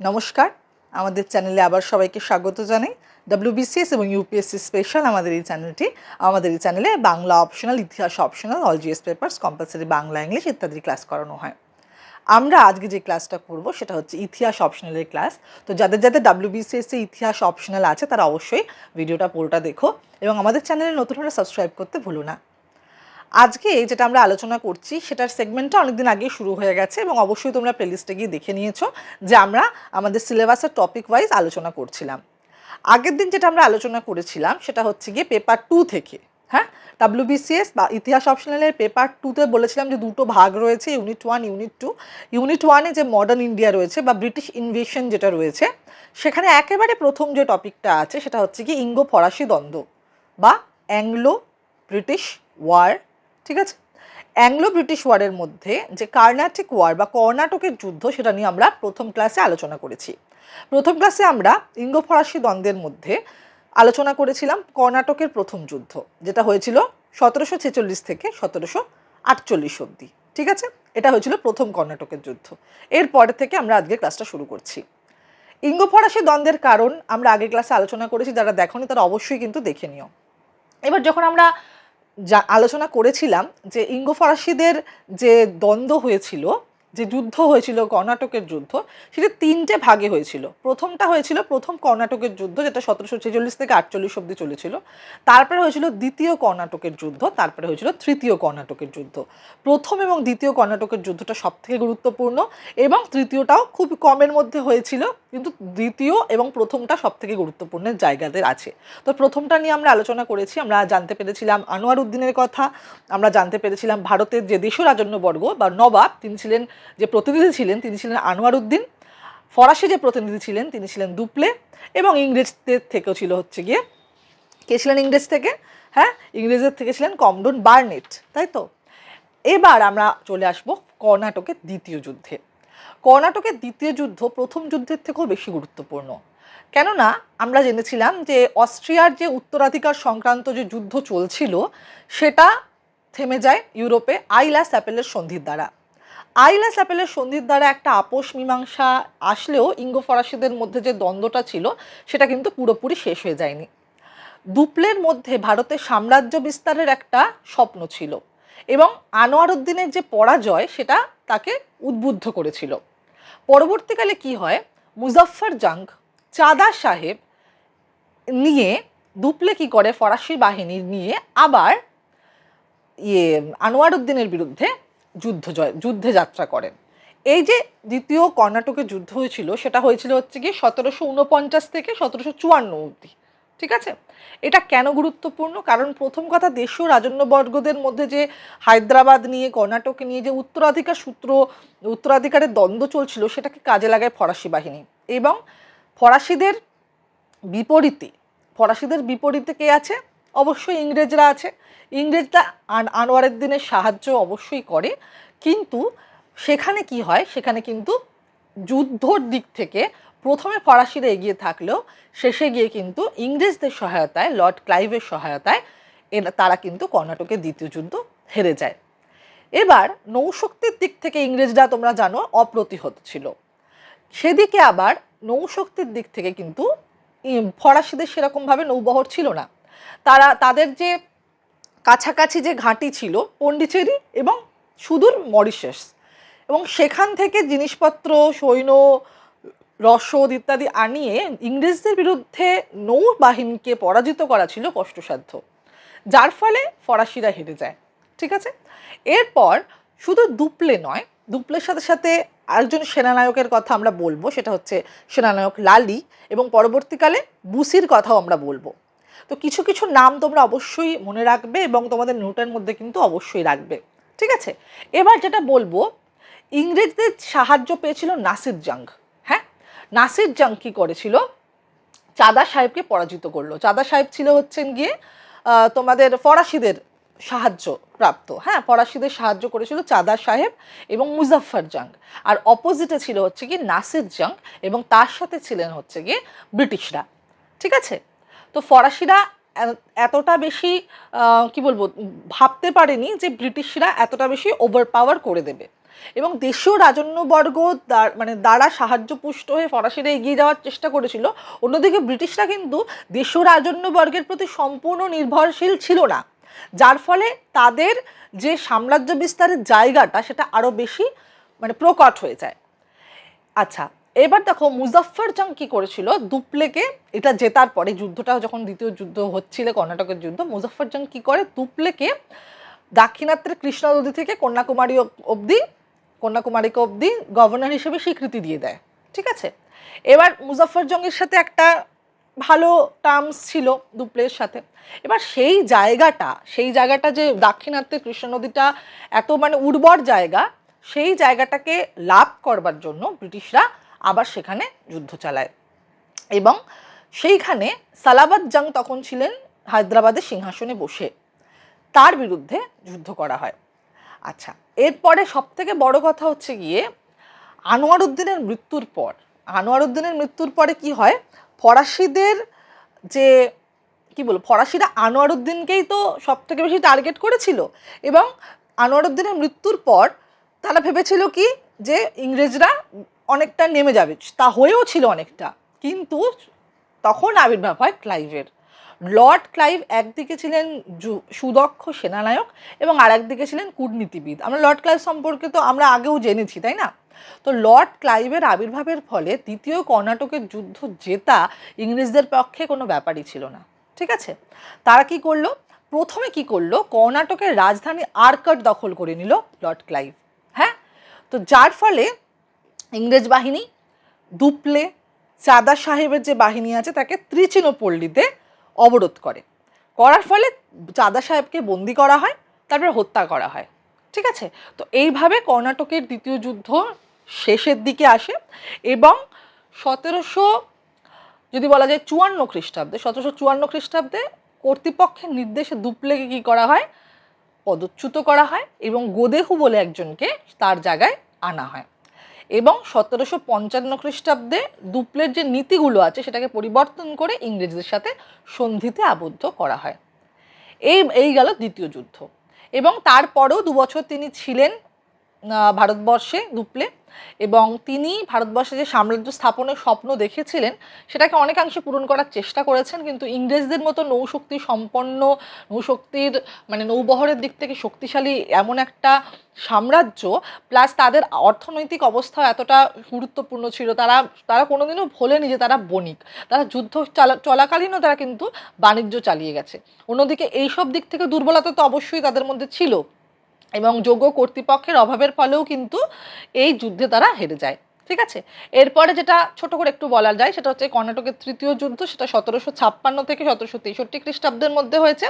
নমস্কার। আমাদের চ্যানেলে আবার সবাইকে স্বাগত জানাই। ডাব্লিউবিসিএস এবং ইউপিএসসি স্পেশাল আমাদের এই চ্যানেলটি। আমাদের এই চ্যানেলে বাংলা অপশনাল ইতিহাস optional all GS papers compulsory Bangla English ইত্যাদি ক্লাস করানো হয়। আমরা আজকে যে ক্লাসটা করব সেটা হচ্ছে ইতিহাস অপশনালের ক্লাস তো যাদের যাদের ডাব্লিউবিসিএস এ ইতিহাস অপশনাল আছে তারা অবশ্যই ভিডিওটা পুরোটা দেখো। এবং আমাদের চ্যানেলে নতুন হলে সাবস্ক্রাইব করতে ভুলো না। আজকে যেটা আমরা আলোচনা করছি, সেটার সেগমেন্টটা অনেকদিন আগে শুরু হয়ে গেছে এবং অবশ্যই তোমরা প্লেলিস্টে গিয়ে দেখে নিয়েছো যে আমরা আমাদের সিলেবাসের টপিক ওয়াইজ আলোচনা করছিলাম। আগের দিন যেটা আমরা আলোচনা করেছিলাম, সেটা হচ্ছে গিয়ে পেপার টু থেকে হ্যাঁ? ডাব্লিউবিসিএস বা ইতিহাস অপশনালের পেপার টুতে বলেছিলাম যে দুটো ভাগ রয়েছে unit one unit two unit ওয়ানে যে মডার্ন ইন্ডিয়া রয়েছে বা ব্রিটিশ ইনভেশন যেটা রয়েছে, সেখানে একেবারে প্রথম যে টপিকটা আছে, সেটা হচ্ছে কি ইঙ্গো ফরাসি দ্বন্দ্ব বা অ্যাংলো ব্রিটিশ ওয়ার ঠিক আছে? অ্যাংলো ব্রিটিশ ওয়ারের মধ্যে যে কার্নাটিক ওয়ার বা কর্ণাটকের যুদ্ধ সেটা নিয়ে আমরা প্রথম ক্লাসে আলোচনা করেছি। প্রথম ক্লাসে আমরা ইঙ্গো ফরাসি দ্বন্দ্বের মধ্যে আলোচনা করেছিলাম কর্ণাটকের প্রথম যুদ্ধ, যেটা হয়েছিল সতেরোশো ছেচল্লিশ থেকে সতেরোশো আটচল্লিশ অবধি, ঠিক আছে? এটা হয়েছিল প্রথম কর্ণাটকের যুদ্ধ। এরপর থেকে আমরা আজকে ক্লাসটা শুরু করছি। ইঙ্গো ফরাসি দ্বন্দ্বের কারণ আমরা আগের ক্লাসে আলোচনা করেছি, যারা দেখনি তারা অবশ্যই কিন্তু দেখে নিও। এবার যখন আমরা যা আলোচনা করেছিলাম যে ইঙ্গো ফরাসিদের যে দ্বন্দ্ব হয়েছিল যে যুদ্ধ হয়েছিল, কর্ণাটকের যুদ্ধ, সেটা তিনটে ভাগে হয়েছিল। প্রথমটা হয়েছিল প্রথম কর্ণাটকের যুদ্ধ, যেটা সতেরোশো ছেচল্লিশ থেকে আটচল্লিশ অব্দি চলেছিল। তারপরে হয়েছিল দ্বিতীয় কর্ণাটকের যুদ্ধ, তারপরে হয়েছিল তৃতীয় কর্ণাটকের যুদ্ধ। প্রথম এবং দ্বিতীয় কর্ণাটকের যুদ্ধটা সব থেকে গুরুত্বপূর্ণ এবং তৃতীয়টাও খুব কমের মধ্যে হয়েছিল, কিন্তু দ্বিতীয় এবং প্রথমটা সব থেকে গুরুত্বপূর্ণ জায়গাদের আছে। তো প্রথমটা নিয়ে আমরা আলোচনা করেছি, আমরা জানতে পেরেছিলাম আনোয়ার উদ্দিনের কথা, আমরা জানতে পেরেছিলাম ভারতের যে দেশ রাজন্যবর্গ বা নবাব, তিনি ছিলেন যে প্রতিনিধি ছিলেন তিনি ছিলেন আনোয়ার উদ্দিন ফরাসি যে প্রতিনিধি ছিলেন তিনি ছিলেন দুপ্লে এবং ইংরেজদের থেকেও ছিল হচ্ছে গিয়ে, কে ছিলেন ইংরেজ থেকে? হ্যাঁ ইংরেজদের থেকে ছিলেন কমডন বার্নেট, তাই তো? এবার আমরা চলে আসব কর্ণাটকের দ্বিতীয় যুদ্ধে। কর্ণাটকের দ্বিতীয় যুদ্ধ প্রথম যুদ্ধের থেকেও বেশি গুরুত্বপূর্ণ। কেননা আমরা জেনেছিলাম যে অস্ট্রিয়ার যে উত্তরাধিকার সংক্রান্ত যে যুদ্ধ চলছিল, সেটা থেমে যায় ইউরোপে আইলাস অ্যাপেলের সন্ধির দ্বারা। আইলাস অ্যাপেলের সন্ধির দ্বারা একটা আপোষ মীমাংসা আসলেও ইঙ্গো ফরাসিদের মধ্যে যে দ্বন্দ্বটা ছিল, সেটা কিন্তু পুরোপুরি শেষ হয়ে যায়নি। দুপলের মধ্যে ভারতের সাম্রাজ্য বিস্তারের একটা স্বপ্ন ছিল এবং আনোয়ার উদ্দিনের যে পরাজয়, সেটা তাকে উদ্বুদ্ধ করেছিল। পরবর্তীকালে কি হয়? মুজাফফর জাং, চাঁদা সাহেব নিয়ে দুপলে কি করে ফরাসি বাহিনী নিয়ে আবার ইয়ে আনোয়ার উদ্দিনের বিরুদ্ধে যুদ্ধ জয়, যুদ্ধে যাত্রা করেন। এই যে দ্বিতীয় কর্ণাটকের যুদ্ধ হয়েছিল, সেটা হয়েছিল হচ্ছে কি সতেরোশো উনপঞ্চাশ থেকে সতেরোশো চুয়ান্ন অবধি, ঠিক আছে? এটা কেন গুরুত্বপূর্ণ? কারণ প্রথম কথা, দেশীয় রাজন্যবর্গদের মধ্যে যে হায়দ্রাবাদ নিয়ে, কর্ণাটক নিয়ে যে উত্তরাধিকার সূত্র, উত্তরাধিকারের দ্বন্দ্ব চলছিল, সেটাকে কাজে লাগায় ফরাসি বাহিনী। এবং ফরাসিদের বিপরীতে ফরাসিদের বিপরীতে কে আছে? অবশ্যই ইংরেজরা আছে। ইংরেজরা আন আনোয়ারের দিনের সাহায্য অবশ্যই করে। কিন্তু সেখানে কি হয়? সেখানে কিন্তু যুদ্ধর দিক থেকে প্রথমে ফরাসিরা এগিয়ে থাকলেও শেষে গিয়ে কিন্তু ইংরেজদের সহায়তায়, লর্ড ক্লাইভের সহায়তায় এরা তারা কিন্তু কর্ণাটকের দ্বিতীয় যুদ্ধ হেরে যায়। এবার নৌশক্তির দিক থেকে ইংরেজরা তোমরা জানো অপ্রতিহত ছিল। সেদিকে আবার নৌশক্তির দিক থেকে কিন্তু ফরাসিদের সেরকমভাবে নৌবহর ছিল না। তারা, তাদের যে কাছাকাছি যে ঘাঁটি ছিল, পন্ডিচেরি এবং সুদূর মরিশাস এবং সেখান থেকে জিনিসপত্র, সৈন্য, রসদ ইত্যাদি আনিয়ে ইংরেজদের বিরুদ্ধে নৌবাহিনীকে পরাজিত করা ছিল কষ্টসাধ্য। যার ফলে ফরাসিরা হেরে যায়, ঠিক আছে? এরপর শুধু দুপলে নয়, দুপলের সাথে সাথে আরেকজন সেনানায়কের কথা আমরা বলব, সেটা হচ্ছে সেনানায়ক লালি এবং পরবর্তীকালে বুসির কথাও আমরা বলব। তো কিছু কিছু নাম তোমরা অবশ্যই মনে রাখবে এবং তোমাদের নোটের মধ্যে কিন্তু অবশ্যই রাখবে। ঠিক আছে? এবার যেটা বলব, ইংরেজদের সাহায্য পেয়েছিল নাসির জাং হ্যাঁ? নাসির জাং কি করেছিল? চাঁদা সাহেবকে পরাজিত করল। চাঁদা সাহেব ছিল হচ্ছেন গিয়ে তোমাদের ফরাসিদের সাহায্য প্রাপ্ত। হ্যাঁ? ফরাসিদের সাহায্য করেছিল চাঁদা সাহেব এবং মুজাফফর জাং আর অপোজিটে ছিল হচ্ছে কি নাসির জাং এবং তার সাথে ছিলেন হচ্ছে গিয়ে ব্রিটিশরা। ঠিক আছে? তো ফরাসিরা এতটা বেশি কি বলব, ভাবতে পারেনি যে ব্রিটিশরা এতটা বেশি ওভার পাওয়ার করে দেবে। এবং দেশীয় রাজন্যবর্গ মানে দ্বারা সাহায্যপুষ্ট হয়ে ফরাসিরা এগিয়ে যাওয়ার চেষ্টা করেছিল, অন্যদিকে ব্রিটিশরা কিন্তু দেশীয় রাজন্যবর্গের প্রতি সম্পূর্ণ নির্ভরশীল ছিল না। যার ফলে তাদের যে সাম্রাজ্য বিস্তারের জায়গাটা সেটা আরও বেশি মানে প্রকট হয়ে যায়। আচ্ছা এবার দেখো মুজাফফর জং কি করেছিল? দুপলেকে এটা জেতার পরে যুদ্ধটা যখন দ্বিতীয় যুদ্ধ হচ্ছিল, কর্ণাটকের যুদ্ধ, মুজাফফর জং কি করে? দুপলেকে দাক্ষিণাত্যের কৃষ্ণা নদী থেকে কন্যাকুমারী অব- অবধি, কন্যাকুমারীকে অবধি গভর্নর হিসেবে স্বীকৃতি দিয়ে দেয়। ঠিক আছে? এবার মুজাফফর জংয়ের সাথে একটা ভালো টার্মস ছিল দুপ্লের সাথে। এবার সেই জায়গাটা সেই জায়গাটা যে দাক্ষিণাত্যের কৃষ্ণ নদীটা এত মানে উর্বর জায়গা, সেই জায়গাটাকে লাভ করবার জন্য ব্রিটিশরা আবার সেখানে যুদ্ধ চালায়। এবং সেইখানে সালাবাদ জাং তখন ছিলেন হায়দ্রাবাদের সিংহাসনে বসে। তার বিরুদ্ধে যুদ্ধ করা হয়। আচ্ছা এরপরে সব থেকে বড় কথা হচ্ছে গিয়ে আনোয়ার উদ্দিনের মৃত্যুর পর। আনোয়ার উদ্দিনের মৃত্যুর পরে কি হয়? ফরাসিদের যে, কি বলব, ফরাসিরা আনোয়ার উদ্দিনকেই তো সব থেকে বেশি টার্গেট করেছিল। এবং আনোয়ার উদ্দিনের মৃত্যুর পর তারা ভেবেছিল কি? যে ইংরেজরা অনেকটা নেমে যাবে। তা হয়েও ছিল অনেকটা। কিন্তু তখন আবির্ভাব হয় ক্লাইভের। লর্ড ক্লাইভ একদিকে ছিলেন সুদক্ষ সেনানায়ক এবং আর একদিকে ছিলেন কূটনীতিবিদ। আমরা লর্ড ক্লাইভ সম্পর্কে তো আমরা আগেও জেনেছি, তাই না? তো লর্ড ক্লাইভের আবির্ভাবের ফলে দ্বিতীয় কর্ণাটকের যুদ্ধ জেতা ইংরেজদের পক্ষে কোনো ব্যাপারই ছিল না। ঠিক আছে? তারা কি করল? প্রথমে কি করল? কর্ণাটকের রাজধানী আরকট দখল করে নিল লর্ড ক্লাইভ। হ্যাঁ? তো যার ফলে ইংরেজ বাহিনী দুপলে চাঁদা সাহেবের যে বাহিনী আছে, তাকে ত্রিচিনোপল্লীতে অবরোধ করে। করার ফলে চাঁদা সাহেবকে বন্দি করা হয়, তারপরে হত্যা করা হয়। ঠিক আছে? তো এইভাবে কর্ণাটকের দ্বিতীয় যুদ্ধ শেষের দিকে আসে এবং সতেরোশো, যদি বলা যায় চুয়ান্ন খ্রিস্টাব্দে, সতেরোশো চুয়ান্ন খ্রিস্টাব্দে কর্তৃপক্ষের নির্দেশে দুপলেকে কী করা হয়? পদচ্যুত করা হয় এবং গোদেহু বলে একজনকে তার জায়গায় আনা হয়। এবং সতেরোশো পঞ্চান্ন খ্রিস্টাব্দে দুপ্লের যে নীতিগুলো আছে সেটাকে পরিবর্তন করে ইংরেজদের সাথে সন্ধিতে আবদ্ধ করা হয়। এই এই গেল দ্বিতীয় যুদ্ধ। এবং তারপরেও দুবছর তিনি ছিলেন ভারতবর্ষে দুপলে এবং তিনি ভারতবর্ষে যে সাম্রাজ্য স্থাপনের স্বপ্ন দেখেছিলেন, সেটাকে অনেকাংশে পূরণ করার চেষ্টা করেছেন, কিন্তু ইংরেজদের মতো নৌশক্তি সম্পন্ন, নৌশক্তির মানে নৌবহরের দিক থেকে শক্তিশালী এমন একটা সাম্রাজ্য, প্লাস তাদের অর্থনৈতিক অবস্থা এতটা গুরুত্বপূর্ণ ছিল, তারা তারা কোনোদিনও ভোলেনি যে তারা বণিক। তারা যুদ্ধ চালা, চলাকালীনও তারা কিন্তু বাণিজ্য চালিয়ে গেছে। অন্যদিকে এইসব দিক থেকে দুর্বলতা তো অবশ্যই তাদের মধ্যে ছিল। এবং যোগ্য কর্তৃপক্ষের অভাবের ফলেও কিন্তু এই যুদ্ধে তারা হেরে যায়। ঠিক আছে? এরপরে যেটা ছোট করে একটু বলা যায়, সেটা হচ্ছে কর্ণাটকের তৃতীয় যুদ্ধ, সেটা সতেরোশো ছাপ্পান্ন থেকে সতেরোশো তেষট্টি খ্রিস্টাব্দের মধ্যে হয়েছে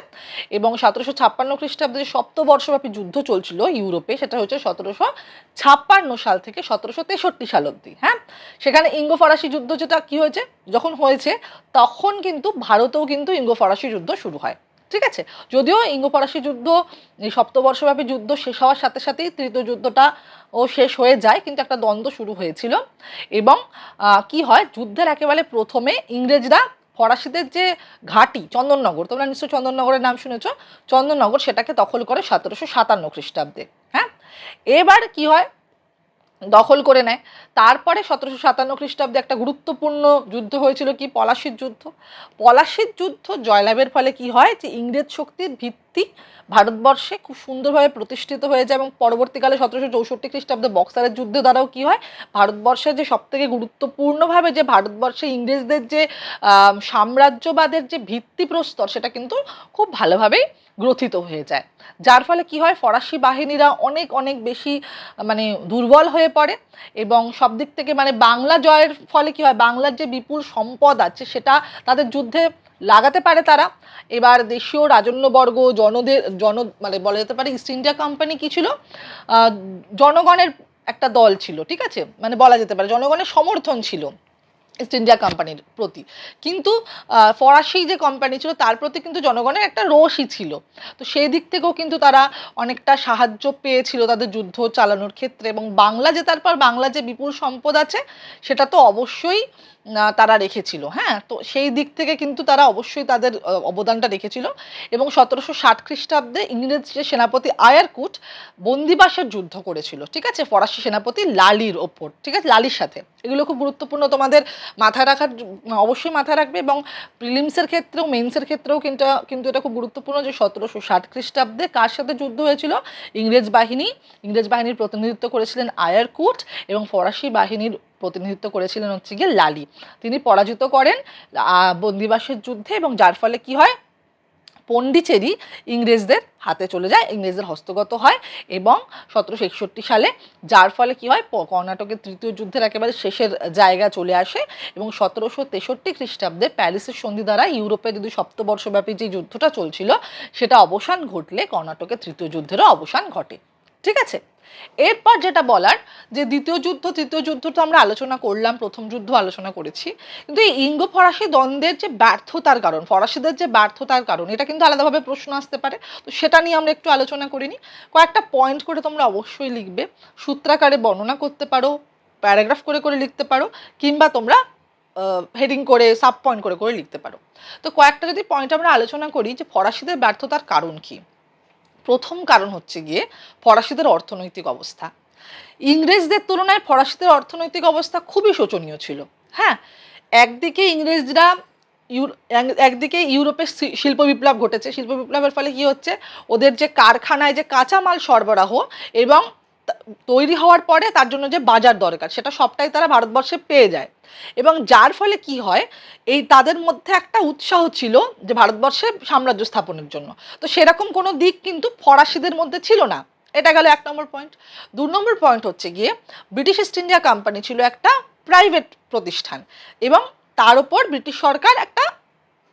এবং সতেরোশো ছাপ্পান্ন খ্রিস্টাব্দে যে সপ্তবর্ষব্যাপী যুদ্ধ চলছিল ইউরোপে, সেটা হচ্ছে সতেরোশো ছাপ্পান্ন সাল থেকে সতেরোশো তেষট্টি সাল অবধি হ্যাঁ? সেখানে ইঙ্গো ফরাসি যুদ্ধ যেটা কি হয়েছে? যখন হয়েছে, তখন কিন্তু ভারতেও কিন্তু ইঙ্গো ফরাসি যুদ্ধ শুরু হয়। ঠিক আছে? যদিও ইঙ্গো ফরাসি যুদ্ধ সপ্তবর্ষব্যাপী যুদ্ধ শেষ হওয়ার সাথে সাথেই তৃতীয় যুদ্ধটা ও শেষ হয়ে যায়, কিন্তু একটা দ্বন্দ্ব শুরু হয়েছিল। এবং কি হয়? যুদ্ধের একেবারে প্রথমে ইংরেজরা ফরাসিদের যে ঘাঁটি, চন্দননগর, তোমরা নিশ্চয়ই চন্দননগরের নাম শুনেছ, চন্দননগর সেটাকে দখল করে সতেরোশো সাতান্ন খ্রিস্টাব্দে হ্যাঁ? এবার কি হয়? দখল করে নেয়। তারপরে সতেরোশো সাতান্ন খ্রিস্টাব্দে একটা গুরুত্বপূর্ণ যুদ্ধ হয়েছিল কি? পলাশির যুদ্ধ। পলাশির যুদ্ধ জয়লাভের ফলে কি হয়? যে ইংরেজ শক্তির ভিত্তি ভারতবর্ষে খুব সুন্দরভাবে প্রতিষ্ঠিত হয়ে যায় এবং পরবর্তীকালে সতেরোশো চৌষট্টি খ্রিস্টাব্দে বক্সারের যুদ্ধ দ্বারাও কি হয়? ভারতবর্ষের যে সবথেকে গুরুত্বপূর্ণভাবে যে ভারতবর্ষে ইংরেজদের যে সাম্রাজ্যবাদের যে ভিত্তিপ্রস্তর, সেটা কিন্তু খুব ভালোভাবেই গ্রথিত হয়ে যায়। যার ফলে কি হয়? ফরাসি বাহিনীরা অনেক অনেক বেশি মানে দুর্বল হয়ে পড়ে এবং সব দিক থেকে মানে বাংলা জয়ের ফলে কি হয়? বাংলার যে বিপুল সম্পদ আছে, সেটা তাদের যুদ্ধে লাগাতে পারে তারা। এবার দেশীয় রাজন্যবর্গ, জনদের, জন মানে বলা যেতে পারে ইস্ট ইন্ডিয়া কোম্পানি কী ছিল? জনগণের একটা দল ছিল, ঠিক আছে? মানে বলা যেতে পারে জনগণের সমর্থন ছিল। ইস্ট ইন্ডিয়া কোম্পানির প্রতি। কিন্তু ফরাসি যে কোম্পানি ছিল, তার প্রতি কিন্তু জনগণের একটা রোষই ছিল। তো সেই দিক থেকেও কিন্তু তারা অনেকটা সাহায্য পেয়েছিল তাদের যুদ্ধ চালানোর ক্ষেত্রে এবং বাংলা যে, তারপর বাংলা যে বিপুল সম্পদ আছে, সেটা তো অবশ্যই তারা রেখেছিল হ্যাঁ? তো সেই দিক থেকে কিন্তু তারা অবশ্যই তাদের অবদানটা রেখেছিল। এবং সতেরোশো ষাট খ্রিস্টাব্দে ইংরেজ যে সেনাপতি আয়ারকুট বন্দিবাসের যুদ্ধ করেছিল, ঠিক আছে? ফরাসি সেনাপতি লালির ওপর, ঠিক আছে? লালির সাথে। এগুলো খুব গুরুত্বপূর্ণ, তোমাদের মাথায় রাখার অবশ্যই মাথায় রাখবে। এবং প্রিলিমসের ক্ষেত্রেও মেন্সের ক্ষেত্রেও কিন্তু কিন্তু এটা খুব গুরুত্বপূর্ণ যে সতেরোশো ষাট খ্রিস্টাব্দে কার সাথে যুদ্ধ হয়েছিল? ইংরেজ বাহিনী। ইংরেজ বাহিনীর প্রতিনিধিত্ব করেছিলেন আয়ারকুট এবং ফরাসি বাহিনীর প্রতিনিধিত্ব করেছিলেন হচ্ছে গিয়ে লালি। তিনি পরাজিত করেন বন্দিবাসের যুদ্ধে এবং যার ফলে কি হয়? পন্ডিচেরি ইংরেজদের হাতে চলে যায়, ইংরেজদের হস্তগত হয় এবং সতেরোশো একষট্টি সালে যার ফলে কি হয়? কর্ণাটকের তৃতীয় যুদ্ধের একেবারে শেষের জায়গা চলে আসে এবং সতেরোশো তেষট্টি খ্রিস্টাব্দে প্যারিসের সন্ধি দ্বারা ইউরোপে যদি সপ্তবর্ষব্যাপী যে যুদ্ধটা চলছিল, সেটা অবসান ঘটলে কর্ণাটকের তৃতীয় যুদ্ধেরও অবসান ঘটে। ঠিক আছে? এরপর যেটা বলার, যে দ্বিতীয় যুদ্ধ, তৃতীয় যুদ্ধ তো আমরা আলোচনা করলাম, প্রথম যুদ্ধ আলোচনা করেছি, কিন্তু এই ইঙ্গ ফরাসি দ্বন্দ্বের যে ব্যর্থতার কারণ, ফরাসিদের যে ব্যর্থতার কারণ, এটা কিন্তু আলাদাভাবে প্রশ্ন আসতে পারে। তো সেটা নিয়ে আমরা একটু আলোচনা করিনি। কয়েকটা পয়েন্ট করে তোমরা অবশ্যই লিখবে। সূত্রাকারে বর্ণনা করতে পারো, প্যারাগ্রাফ করে করে লিখতে পারো, কিংবা তোমরা হেডিং করে সাব পয়েন্ট করে করে লিখতে পারো। তো কয়েকটা যদি পয়েন্ট আমরা আলোচনা করি, যে ফরাসিদের ব্যর্থতার কারণ কি? প্রথম কারণ হচ্ছে গিয়ে ফরাসিদের অর্থনৈতিক অবস্থা। ইংরেজদের তুলনায় ফরাসিদের অর্থনৈতিক অবস্থা খুবই শোচনীয় ছিল। হ্যাঁ একদিকে ইংরেজরা একদিকে ইউরোপের শিল্প বিপ্লব ঘটেছে। শিল্প বিপ্লবের ফলে কি হচ্ছে? ওদের যে কারখানায় যে কাঁচামাল সরবরাহ এবং তৈরি হওয়ার পরে তার জন্য যে বাজার দরকার, সেটা সবটাই তারা ভারতবর্ষে পেয়ে যায়। এবং যার ফলে কি হয়, এই তাদের মধ্যে একটা উৎসাহ ছিল যে ভারতবর্ষে সাম্রাজ্য স্থাপনের জন্য। তো সেরকম কোনো দিক কিন্তু ফরাসিদের মধ্যে ছিল না। এটা গেল এক নম্বর পয়েন্ট দু নম্বর পয়েন্ট হচ্ছে গিয়ে ব্রিটিশ ইস্ট ইন্ডিয়া কোম্পানি ছিল একটা প্রাইভেট প্রতিষ্ঠান এবং তার উপর ব্রিটিশ সরকার একটা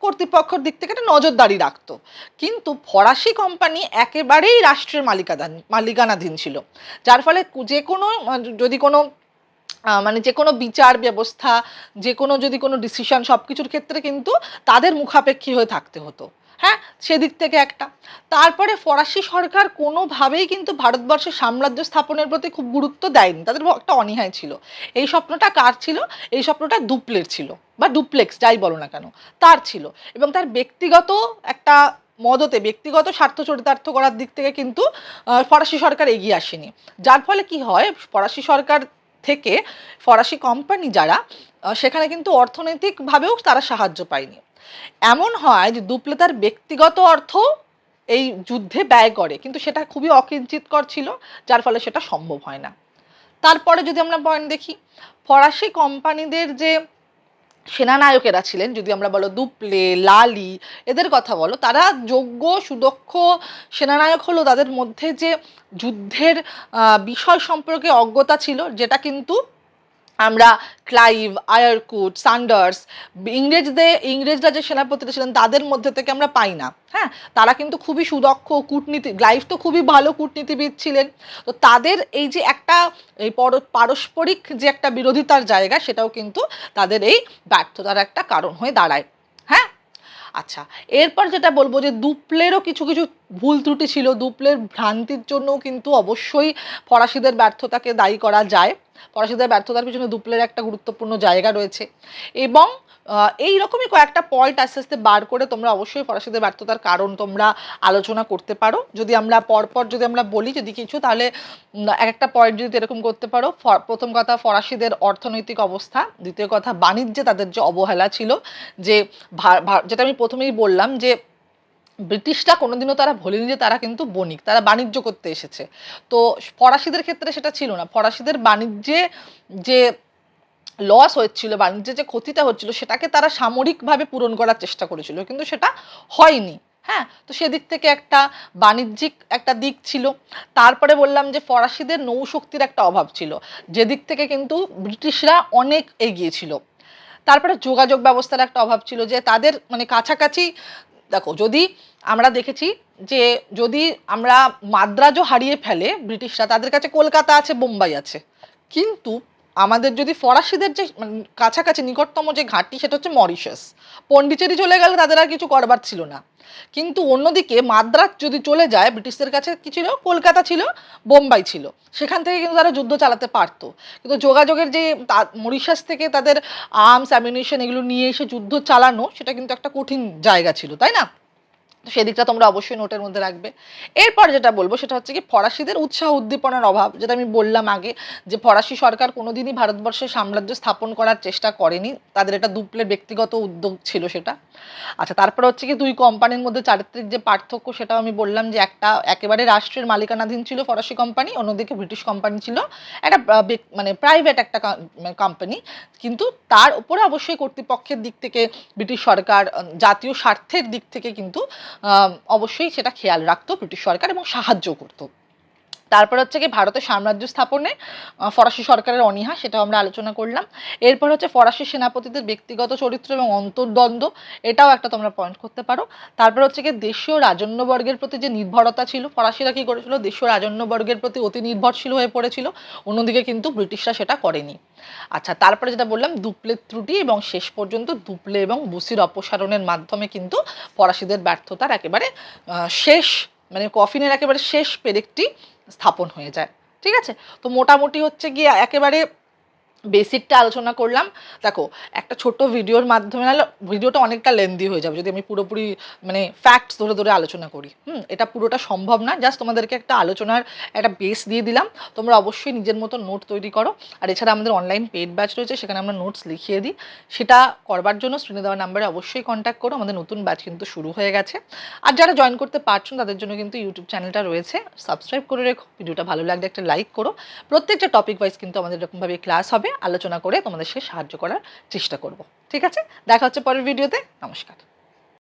কর্তৃপক্ষের দিক থেকে একটা নজরদারি রাখত। কিন্তু ফরাসি কোম্পানি একেবারেই রাষ্ট্রের মালিকাদান মালিকানাধীন ছিল। যার ফলে যে কোনো, যদি কোনো মানে যে কোনো বিচার ব্যবস্থা, যে কোনো, যদি কোনো ডিসিশন সব কিছুর ক্ষেত্রে কিন্তু তাদের মুখাপেক্ষী হয়ে থাকতে হতো। হ্যাঁ সেদিক থেকে একটা। তারপরে ফরাসি সরকার কোনোভাবেই কিন্তু ভারতবর্ষের সাম্রাজ্য স্থাপনের প্রতি খুব গুরুত্ব দেয়নি। তাদের একটা অনীহায় ছিল। এই স্বপ্নটা কার ছিল? এই স্বপ্নটা দুপ্লের ছিল। বা ডুপ্লেক্স, যাই বলো না কেন, তার ছিল। এবং তার ব্যক্তিগত একটা মদতে, ব্যক্তিগত স্বার্থ চরিতার্থ করার দিক থেকে কিন্তু ফরাসি সরকার এগিয়ে আসেনি। যার ফলে কি হয়? ফরাসি সরকার থেকে ফরাসি কোম্পানি যারা সেখানে কিন্তু অর্থনৈতিকভাবেও তারা সাহায্য পায়নি। এমন হয় যে দুপ্লে তার ব্যক্তিগত অর্থ এই যুদ্ধে ব্যয় করে, কিন্তু সেটা খুবই অকিঞ্চিতকর ছিল, যার ফলে সেটা সম্ভব হয় না। তারপরে যদি আমরা পয়েন্ট দেখি, ফরাসি কোম্পানিদের যে সেনানায়কেরা ছিলেন, যদি আমরা বলো দুপলে, লালি, এদের কথা বলো, তারা যোগ্য, সুদক্ষ সেনানায়ক হলো তাদের মধ্যে যে যুদ্ধের বিষয় সম্পর্কে অজ্ঞতা ছিল, যেটা কিন্তু আমরা ক্লাইভ, আয়ারকুট, সান্ডার্স, ইংরেজদের, ইংরেজরা যে সেনাপতিরা ছিলেন, তাদের মধ্যে থেকে আমরা পাই না। হ্যাঁ তারা কিন্তু খুবই সুদক্ষ কূটনীতি গ্লাইভ তো খুবই ভালো কূটনীতিবিদ ছিলেন। তো তাদের এই যে একটা, এই পর- পারস্পরিক যে একটা বিরোধিতার জায়গা, সেটাও কিন্তু তাদের এই ব্যর্থতার একটা কারণ হয়ে দাঁড়ায়। হ্যাঁ? আচ্ছা এরপর যেটা বলব যে দুপ্লেরও কিছু কিছু ভুল ত্রুটি ছিল। দুপ্লের ভ্রান্তির জন্যও কিন্তু অবশ্যই ফরাসিদের ব্যর্থতাকে দায়ী করা যায়। ফরাসিদের ব্যর্থতার পিছনে দুপ্লের একটা গুরুত্বপূর্ণ জায়গা রয়েছে। এবং এই রকমই কয়েকটা পয়েন্ট আস্তে আস্তে বার করে তোমরা অবশ্যই ফরাসিদের ব্যর্থতার কারণ তোমরা আলোচনা করতে পারো। যদি আমরা পরপর যদি আমরা বলি যদি কিছু, তাহলে এক একটা পয়েন্ট যদি এরকম করতে পারো প্রথম কথা ফরাসিদের অর্থনৈতিক অবস্থা, দ্বিতীয় কথা বাণিজ্যে তাদের যে অবহেলা ছিল, যে যেটা আমি প্রথমেই বললাম যে ব্রিটিশরা কোনোদিনও তারা ভোলেনি যে তারা কিন্তু বণিক, তারা বাণিজ্য করতে এসেছে। তো ফরাসিদের ক্ষেত্রে সেটা ছিল না। ফরাসিদের বাণিজ্যে যে লস হচ্ছিল বাণিজ্যে যে ক্ষতিটা হচ্ছিল, সেটাকে তারা সামরিকভাবে পূরণ করার চেষ্টা করেছিল, কিন্তু সেটা হয়নি। হ্যাঁ তো সেদিক থেকে একটা বাণিজ্যিক একটা দিক ছিল। তারপরে বললাম যে ফরাসিদের নৌশক্তির একটা অভাব ছিল, যেদিক থেকে কিন্তু ব্রিটিশরা অনেক এগিয়েছিল তারপরে যোগাযোগ ব্যবস্থার একটা অভাব ছিল যে তাদের মানে কাছাকাছি দেখো, যদি আমরা দেখেছি যে যদি আমরা মাদ্রাজও হারিয়ে ফেলে ব্রিটিশরা, তাদের কাছে কলকাতা আছে, বোম্বাই আছে। কিন্তু আমাদের যদি ফরাসিদের যে মানে কাছাকাছি নিকটতম যে ঘাটটি সেটা হচ্ছে মরিশাস। পন্ডিচেরি চলে গেলে তাদের আর কিছু করবার ছিল না। কিন্তু অন্যদিকে মাদ্রাজ যদি চলে যায়, ব্রিটিশদের কাছে কি ছিল? কলকাতা ছিল, বোম্বাই ছিল। সেখান থেকে কিন্তু তারা যুদ্ধ চালাতে পারতো। কিন্তু যোগাযোগের যে মরিশাস থেকে তাদের আর্মস অ্যামিউনিশন এগুলো নিয়ে এসে যুদ্ধ চালানো, সেটা কিন্তু একটা কঠিন জায়গা ছিল, তাই না? সেদিকটা তোমরা অবশ্যই নোটের মধ্যে রাখবে। এরপর যেটা বলব সেটা হচ্ছে কি, ফরাসিদের উৎসাহ উদ্দীপনার অভাব, যেটা আমি বললাম আগে, যে ফরাসি সরকার কোনোদিনই ভারতবর্ষে সাম্রাজ্য স্থাপন করার চেষ্টা করেনি। তাদের এটা দুপ্লের ব্যক্তিগত উদ্যোগ ছিল সেটা। আচ্ছা তারপর হচ্ছে কি, দুই কোম্পানির মধ্যে চারিত্রিক যে পার্থক্য, সেটাও আমি বললাম যে একটা একেবারে রাষ্ট্রের মালিকানাধীন ছিল ফরাসি কোম্পানি অন্যদিকে ব্রিটিশ কোম্পানি ছিল। একটা মানে প্রাইভেট একটা কোম্পানি কিন্তু তার উপরে অবশ্যই কর্তৃপক্ষের দিক থেকে ব্রিটিশ সরকার, জাতীয় স্বার্থের দিক থেকে কিন্তু অবশ্যই সেটা খেয়াল রাখতো ব্রিটিশ সরকার এবং সাহায্য করতো। তারপর হচ্ছে কি ভারতের সাম্রাজ্য স্থাপনে ফরাসি সরকারের অনীহা, সেটাও আমরা আলোচনা করলাম। এরপর হচ্ছে ফরাসি সেনাপতিদের ব্যক্তিগত চরিত্র এবং অন্তর্দ্বন্দ্ব, এটাও একটা তোমরা পয়েন্ট করতে পারো। তারপর হচ্ছে কি দেশীয় রাজন্যবর্গের প্রতি যে নির্ভরতা ছিল, ফরাসিরা কী করেছিল? দেশীয় রাজন্যবর্গের প্রতি অতি নির্ভরশীল হয়ে পড়েছিল, অন্যদিকে কিন্তু ব্রিটিশরা সেটা করেনি। আচ্ছা তারপরে যেটা বললাম, দুপ্লের ত্রুটি এবং শেষ পর্যন্ত দুপ্লে এবং বুসির অপসারণের মাধ্যমে কিন্তু ফরাসিদের ব্যর্থতার একেবারে শেষ মানে কফিনের একেবারে শেষ পেরেকটি স্থাপন হয়ে যায়। ঠিক আছে? তো মোটামুটি হচ্ছে গিয়ে একেবারে বেসিকটা আলোচনা করলাম। দেখো, একটা ছোট ভিডিওর মাধ্যমে নাহলে ভিডিওটা অনেকটা লেন্দি হয়ে যাবে, যদি আমি পুরোপুরি মানে ফ্যাক্টস ধরে ধরে আলোচনা করি। হুম, এটা পুরোটা সম্ভব না জাস্ট তোমাদেরকে একটা আলোচনার একটা বেস দিয়ে দিলাম। তোমরা অবশ্যই নিজের মতো নোট তৈরি করো। আর এছাড়া আমাদের অনলাইন পেড ব্যাচ রয়েছে, সেখানে আমরা নোটস লিখিয়ে দিই। সেটা করবার জন্য স্ক্রিনে দেওয়া নাম্বারে অবশ্যই কন্ট্যাক্ট করো। আমাদের নতুন ব্যাচ কিন্তু শুরু হয়ে গেছে। আর যারা জয়েন করতে পারছ, তাদের জন্য কিন্তু ইউটিউব চ্যানেলটা রয়েছে। সাবস্ক্রাইব করে রেখো, ভিডিওটা ভালো লাগলে একটা লাইক করো। প্রত্যেকটা টপিক ওয়াইজ কিন্তু আমাদের এরকমভাবে ক্লাস হবে। আলোচনা করে তোমাদেরকে সাহায্য করার চেষ্টা করব। ঠিক আছে? দেখা হচ্ছে পরের ভিডিওতে। নমস্কার।